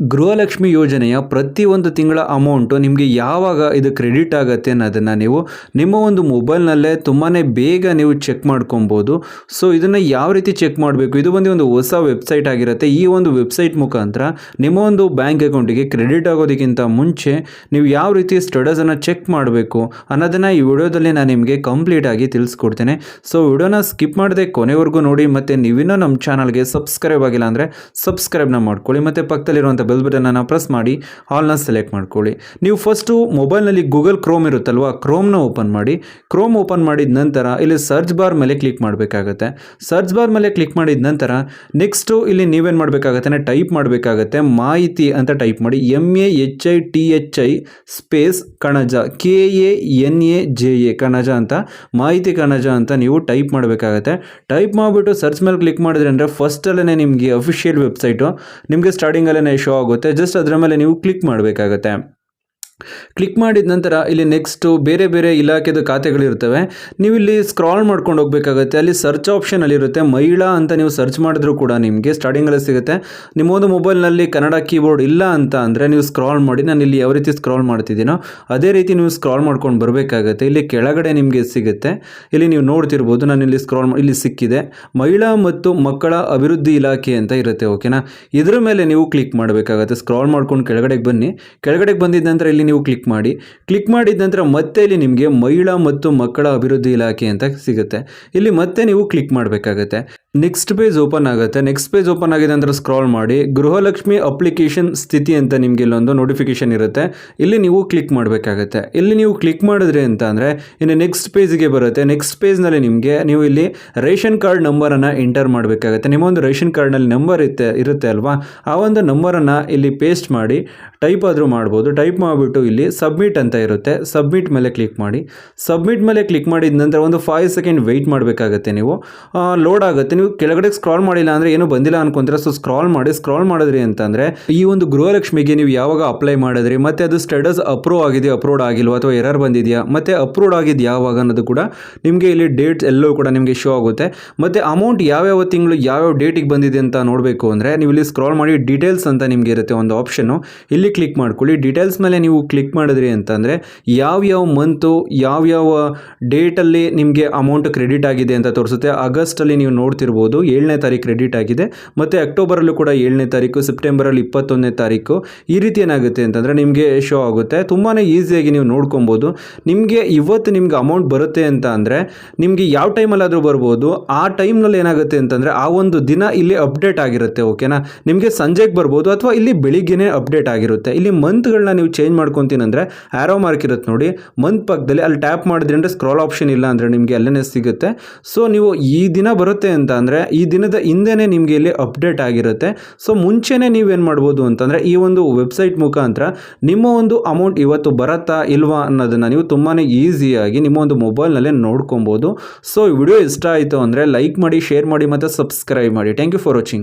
ಗೃಹಲಕ್ಷ್ಮಿ ಯೋಜನೆಯ ಪ್ರತಿ ಒಂದು ತಿಂಗಳ ಅಮೌಂಟು ನಿಮಗೆ ಯಾವಾಗ ಇದು ಕ್ರೆಡಿಟ್ ಆಗುತ್ತೆ ಅನ್ನೋದನ್ನು ನೀವು ನಿಮ್ಮ ಒಂದು ಮೊಬೈಲ್ನಲ್ಲೇ ತುಂಬಾ ಬೇಗ ನೀವು ಚೆಕ್ ಮಾಡ್ಕೊಬೋದು. ಸೊ ಇದನ್ನು ಯಾವ ರೀತಿ ಚೆಕ್ ಮಾಡಬೇಕು? ಇದು ಬಂದು ಒಂದು ಹೊಸ ವೆಬ್ಸೈಟ್ ಆಗಿರುತ್ತೆ. ಈ ಒಂದು ವೆಬ್ಸೈಟ್ ಮುಖಾಂತರ ನಿಮ್ಮ ಒಂದು ಬ್ಯಾಂಕ್ ಅಕೌಂಟಿಗೆ ಕ್ರೆಡಿಟ್ ಆಗೋದಕ್ಕಿಂತ ಮುಂಚೆ ನೀವು ಯಾವ ರೀತಿ ಸ್ಟಡಸನ್ನು ಚೆಕ್ ಮಾಡಬೇಕು ಅನ್ನೋದನ್ನು ಈ ವಿಡಿಯೋದಲ್ಲಿ ನಾನು ನಿಮಗೆ ಕಂಪ್ಲೀಟಾಗಿ ತಿಳಿಸ್ಕೊಡ್ತೇನೆ. ಸೊ ವಿಡಿಯೋನ ಸ್ಕಿಪ್ ಮಾಡದೆ ಕೊನೆವರೆಗೂ ನೋಡಿ ಮತ್ತು ನೀವಿನ್ನೂ ನಮ್ಮ ಚಾನಲ್ಗೆ ಸಬ್ಸ್ಕ್ರೈಬ್ ಆಗಿಲ್ಲ ಅಂದರೆ ಸಬ್ಸ್ಕ್ರೈಬ್ನ ಮಾಡ್ಕೊಳ್ಳಿ. ಮತ್ತು ಪಕ್ಕದಲ್ಲಿರುವಂಥ ಬೆಲ್ ಬಟನನ್ನು ಪ್ರೆಸ್ ಮಾಡಿ ಆಲ್ನ ಸೆಲೆಕ್ಟ್ ಮಾಡ್ಕೊಳ್ಳಿ. ನೀವು ಫಸ್ಟು ಮೊಬೈಲ್ನಲ್ಲಿ ಗೂಗಲ್ ಕ್ರೋಮ್ ಇರುತ್ತಲ್ವ? ಕ್ರೋಮ್ನ ಓಪನ್ ಮಾಡಿ. ಕ್ರೋಮ್ ಓಪನ್ ಮಾಡಿದ ನಂತರ ಇಲ್ಲಿ ಸರ್ಚ್ ಬಾರ್ ಮೇಲೆ ಕ್ಲಿಕ್ ಮಾಡಬೇಕಾಗತ್ತೆ. ಸರ್ಚ್ ಬಾರ್ ಮೇಲೆ ಕ್ಲಿಕ್ ಮಾಡಿದ ನಂತರ ನೆಕ್ಸ್ಟು ಇಲ್ಲಿ ನೀವೇನು ಮಾಡಬೇಕಾಗತ್ತೆ ಟೈಪ್ ಮಾಡಬೇಕಾಗತ್ತೆ. ಮಾಹಿತಿ ಅಂತ ಟೈಪ್ ಮಾಡಿ. M A H I T H I space Kanaja. K A N A J A Kanaja ಅಂತ. ಮಾಹಿತಿ ಕಣಜ ಅಂತ ನೀವು ಟೈಪ್ ಮಾಡಬೇಕಾಗತ್ತೆ. ಟೈಪ್ ಮಾಡಿಬಿಟ್ಟು ಸರ್ಚ್ ಮೇಲೆ ಕ್ಲಿಕ್ ಮಾಡಿದ್ರೆ ಅಂದರೆ ಫಸ್ಟಲ್ಲೇ ನಿಮಗೆ ಅಫಿಷಿಯಲ್ ವೆಬ್ಸೈಟು ನಿಮಗೆ ಸ್ಟಾರ್ಟಿಂಗಲ್ಲೇ ಶೋ ಆಗುತ್ತೆ. ಜಸ್ಟ್ ಅದರ ಮೇಲೆ ನೀವು ಕ್ಲಿಕ್ ಮಾಡಬೇಕಾಗತ್ತೆ. ಕ್ಲಿಕ್ ಮಾಡಿದ ನಂತರ ಇಲ್ಲಿ ನೆಕ್ಸ್ಟು ಬೇರೆ ಬೇರೆ ಇಲಾಖೆದು ಖಾತೆಗಳಿರ್ತವೆ ನೀವು ಇಲ್ಲಿ ಸ್ಕ್ರಾಲ್ ಮಾಡ್ಕೊಂಡು ಹೋಗಬೇಕಾಗುತ್ತೆ. ಅಲ್ಲಿ ಸರ್ಚ್ ಆಪ್ಷನಲ್ಲಿರುತ್ತೆ ಮಹಿಳಾ ಅಂತ ನೀವು ಸರ್ಚ್ ಮಾಡಿದ್ರೂ ಕೂಡ ನಿಮಗೆ ಸ್ಟಾರ್ಟಿಂಗಲ್ಲಿ ಸಿಗುತ್ತೆ. ನಿಮ್ಮೊಂದು ಮೊಬೈಲ್ನಲ್ಲಿ ಕನ್ನಡ ಕೀಬೋರ್ಡ್ ಇಲ್ಲ ಅಂತ ಅಂದರೆ ನೀವು ಸ್ಕ್ರಾಲ್ ಮಾಡಿ. ನಾನು ಇಲ್ಲಿ ಯಾವ ರೀತಿ ಸ್ಕ್ರಾಲ್ ಮಾಡ್ತಿದ್ದೀನೋ ಅದೇ ರೀತಿ ನೀವು ಸ್ಕ್ರಾಲ್ ಮಾಡ್ಕೊಂಡು ಬರಬೇಕಾಗತ್ತೆ. ಇಲ್ಲಿ ಕೆಳಗಡೆ ನಿಮಗೆ ಸಿಗುತ್ತೆ. ಇಲ್ಲಿ ನೀವು ನೋಡ್ತಿರ್ಬೋದು. ನಾನು ಇಲ್ಲಿ ಸ್ಕ್ರಾಲ್ ಇಲ್ಲಿ ಸಿಕ್ಕಿದೆ. ಮಹಿಳಾ ಮತ್ತು ಮಕ್ಕಳ ಅಭಿವೃದ್ಧಿ ಇಲಾಖೆ ಅಂತ ಇರುತ್ತೆ. ಓಕೆನಾ ಇದ್ರ ಮೇಲೆ ನೀವು ಕ್ಲಿಕ್ ಮಾಡಬೇಕಾಗುತ್ತೆ. ಸ್ಕ್ರಾಲ್ ಮಾಡ್ಕೊಂಡು ಕೆಳಗಡೆಗೆ ಬನ್ನಿ. ಕೆಳಗಡೆಗೆ ಬಂದಿದ್ದ ನಂತರ ಇಲ್ಲಿ ನೀವು ಕ್ಲಿಕ್ ಮಾಡಿ. ಕ್ಲಿಕ್ ಮಾಡಿದ ನಂತರ ಮತ್ತೆ ಇಲ್ಲಿ ನಿಮಗೆ ಮಹಿಳಾ ಮತ್ತು ಮಕ್ಕಳ ಅಭಿವೃದ್ಧಿ ಇಲಾಖೆ ಅಂತ ಸಿಗುತ್ತೆ. ಇಲ್ಲಿ ಮತ್ತೆ ನೀವು ಕ್ಲಿಕ್ ಮಾಡಬೇಕಾಗತ್ತೆ. ನೆಕ್ಸ್ಟ್ ಪೇಜ್ ಓಪನ್ ಆಗುತ್ತೆ. ನೆಕ್ಸ್ಟ್ ಪೇಜ್ ಓಪನ್ ಆಗಿದೆ ಅಂದರೆ ಸ್ಕ್ರಾಲ್ ಮಾಡಿ. ಗೃಹಲಕ್ಷ್ಮಿ ಅಪ್ಲಿಕೇಶನ್ ಸ್ಥಿತಿ ಅಂತ ನಿಮಗೆ ಇಲ್ಲೊಂದು ನೋಟಿಫಿಕೇಶನ್ ಇರುತ್ತೆ. ಇಲ್ಲಿ ನೀವು ಕ್ಲಿಕ್ ಮಾಡಬೇಕಾಗುತ್ತೆ. ಇಲ್ಲಿ ನೀವು ಕ್ಲಿಕ್ ಮಾಡಿದ್ರಿ ಅಂತ ಅಂದರೆ ಇನ್ನು ನೆಕ್ಸ್ಟ್ ಪೇಜ್ಗೆ ಬರುತ್ತೆ. ನೆಕ್ಸ್ಟ್ ಪೇಜ್ನಲ್ಲಿ ನಿಮಗೆ ನೀವು ಇಲ್ಲಿ ರೇಷನ್ ಕಾರ್ಡ್ ನಂಬರನ್ನು ಎಂಟರ್ ಮಾಡಬೇಕಾಗುತ್ತೆ. ನಿಮ್ಮ ಒಂದು ರೇಷನ್ ಕಾರ್ಡ್ನಲ್ಲಿ ನಂಬರ್ ಇರುತ್ತೆ ಇರುತ್ತೆ ಅಲ್ವಾ? ಆ ಒಂದು ನಂಬರನ್ನು ಇಲ್ಲಿ ಪೇಸ್ಟ್ ಮಾಡಿ ಟೈಪ್ ಆದರೂ ಮಾಡ್ಬೋದು. ಟೈಪ್ ಮಾಡಿಬಿಟ್ಟು ಇಲ್ಲಿ ಸಬ್ಮಿಟ್ ಅಂತ ಇರುತ್ತೆ. ಸಬ್ಮಿಟ್ ಮೇಲೆ ಕ್ಲಿಕ್ ಮಾಡಿ. ಸಬ್ಮಿಟ್ ಮೇಲೆ ಕ್ಲಿಕ್ ಮಾಡಿದ ನಂತರ ಒಂದು ಫೈವ್ ಸೆಕೆಂಡ್ ವೆಯ್ಟ್ ಮಾಡಬೇಕಾಗುತ್ತೆ ನೀವು. ಲೋಡ್ ಆಗುತ್ತೆ. ನೀವು ಕೆಳಗಡೆ ಸ್ಕ್ರಾಲ್ ಮಾಡಿಲ್ಲ ಅಂದ್ರೆ ಏನು ಬಂದಿಲ್ಲ ಅನ್ಕೊಂತೀರಾ? ಸೊ ಸ್ಕ್ರಾಲ್ ಮಾಡಿ ಸ್ಕ್ರಾಲ್ ಮಾಡಿದ್ರಿ ಅಂತಂದ್ರೆ ಈ ಒಂದು ಗೃಹಲಕ್ಷ್ಮಿಗೆ ನೀವು ಯಾವಾಗ ಅಪ್ಲೈ ಮಾಡಿದ್ರಿ? ಮತ್ತೆ ಅದು ಸ್ಟೇಟಸ್ ಅಪ್ರೂವ್ ಆಗಿದೆ ಅಪ್ರೂವ್ಡ್ ಆಗಿಲ್ವಾ ಅಥವಾ ಎರರ್ ಬಂದಿದೆಯಾ? ಮತ್ತೆ ಅಪ್ರೂವ್ಡ್ ಆಗಿದ್ದು ಯಾವಾಗ ಅನ್ನೋದು ಕೂಡ ನಿಮಗೆ ಇಲ್ಲಿ ಡೇಟ್ಸ್ ಎಲ್ಲವೂ ಕೂಡ ನಿಮಗೆ ಶೋ ಆಗುತ್ತೆ. ಮತ್ತೆ ಅಮೌಂಟ್ ಯಾವ್ಯಾವ ತಿಂಗಳು ಯಾವ್ಯಾವ ಡೇಟಿಗೆ ಬಂದಿದೆ ಅಂತ ನೋಡಬೇಕು ಅಂದ್ರೆ ನೀವು ಇಲ್ಲಿ ಸ್ಕ್ರಾಲ್ ಮಾಡಿ ಡೀಟೇಲ್ಸ್ ಅಂತ ನಿಮಗೆ ಇರುತ್ತೆ ಒಂದು ಆಪ್ಷನ್ ಇಲ್ಲಿ ಕ್ಲಿಕ್ ಮಾಡ್ಕೊಳ್ಳಿ. ಡೀಟೇಲ್ಸ್ ಮೇಲೆ ನೀವು ಕ್ಲಿಕ್ ಮಾಡಿದ್ರಿ ಅಂತಂದರೆ ಯಾವ್ಯಾವ ಮಂತು ಯಾವ್ಯಾವ ಡೇಟಲ್ಲಿ ನಿಮಗೆ ಅಮೌಂಟ್ ಕ್ರೆಡಿಟ್ ಆಗಿದೆ ಅಂತ ತೋರಿಸುತ್ತೆ. ಆಗಸ್ಟ್ ಅಲ್ಲಿ ನೀವು ನೋಡ್ತಿರ್ಬೋದು. ಏಳನೇ ತಾರೀಕು ಕ್ರೆಡಿಟ್ ಆಗಿದೆ. ಮತ್ತು ಅಕ್ಟೋಬರಲ್ಲೂ ಕೂಡ ಏಳನೇ ತಾರೀಕು ಸೆಪ್ಟೆಂಬರಲ್ಲಿ ಇಪ್ಪತ್ತೊಂದನೇ ತಾರೀಕು ಈ ರೀತಿ ಏನಾಗುತ್ತೆ ಅಂತಂದರೆ ನಿಮಗೆ ಶೋ ಆಗುತ್ತೆ. ತುಂಬಾ ಈಸಿಯಾಗಿ ನೀವು ನೋಡ್ಕೊಬೋದು. ನಿಮಗೆ ಇವತ್ತು ನಿಮ್ಗೆ ಅಮೌಂಟ್ ಬರುತ್ತೆ ಅಂತ ಅಂದರೆ ನಿಮಗೆ ಯಾವ ಟೈಮಲ್ಲಾದರೂ ಬರ್ಬೋದು. ಆ ಟೈಮ್ನಲ್ಲಿ ಏನಾಗುತ್ತೆ ಅಂತಂದರೆ ಆ ಒಂದು ದಿನ ಇಲ್ಲಿ ಅಪ್ಡೇಟ್ ಆಗಿರುತ್ತೆ ಓಕೆನಾ ನಿಮಗೆ ಸಂಜೆಗೆ ಬರ್ಬೋದು ಅಥವಾ ಇಲ್ಲಿ ಬೆಳಿಗ್ಗೆನೇ ಅಪ್ಡೇಟ್ ಆಗಿರುತ್ತೆ. ಇಲ್ಲಿ ಮಂತ್ಗಳನ್ನ ನೀವು ಚೇಂಜ್ ಮಾಡ್ಕೊತೀನಿ ಅಂದರೆ ಆ್ಯರೋ ಮಾರ್ಕ್ ಇರುತ್ತೆ ನೋಡಿ. ಮಂತ್ ಪಕ್ಕದಲ್ಲಿ ಅಲ್ಲಿ ಟ್ಯಾಪ್ ಮಾಡಿದ್ರೆ ಅಂದರೆ ಸ್ಕ್ರಾಲ್ ಆಪ್ಷನ್ ಇಲ್ಲ ಅಂದರೆ ನಿಮಗೆ ಅಲ್ಲೇ ಸಿಗುತ್ತೆ. ಸೊ ನೀವು ಈ ದಿನ ಬರುತ್ತೆ ಅಂತ ಅಂದರೆ ಈ ದಿನದ ಹಿಂದೆನೇ ನಿಮಗೆ ಇಲ್ಲಿ ಅಪ್ಡೇಟ್ ಆಗಿರುತ್ತೆ. ಸೊ ಮುಂಚೆನೇ ನೀವೇನು ಮಾಡ್ಬೋದು ಅಂತಂದರೆ ಈ ಒಂದು ವೆಬ್ಸೈಟ್ ಮುಖಾಂತರ ನಿಮ್ಮ ಒಂದು ಅಮೌಂಟ್ ಇವತ್ತು ಬರುತ್ತಾ ಇಲ್ವಾ ಅನ್ನೋದನ್ನು ನೀವು ತುಂಬಾ ಈಸಿಯಾಗಿ ನಿಮ್ಮ ಒಂದು ಮೊಬೈಲ್ನಲ್ಲೇ ನೋಡ್ಕೊಬೋದು. ಸೊ ವಿಡಿಯೋ ಇಷ್ಟ ಆಯಿತು ಅಂದರೆ ಲೈಕ್ ಮಾಡಿ ಶೇರ್ ಮಾಡಿ ಮತ್ತು ಸಬ್ಸ್ಕ್ರೈಬ್ ಮಾಡಿ. Thank you for watching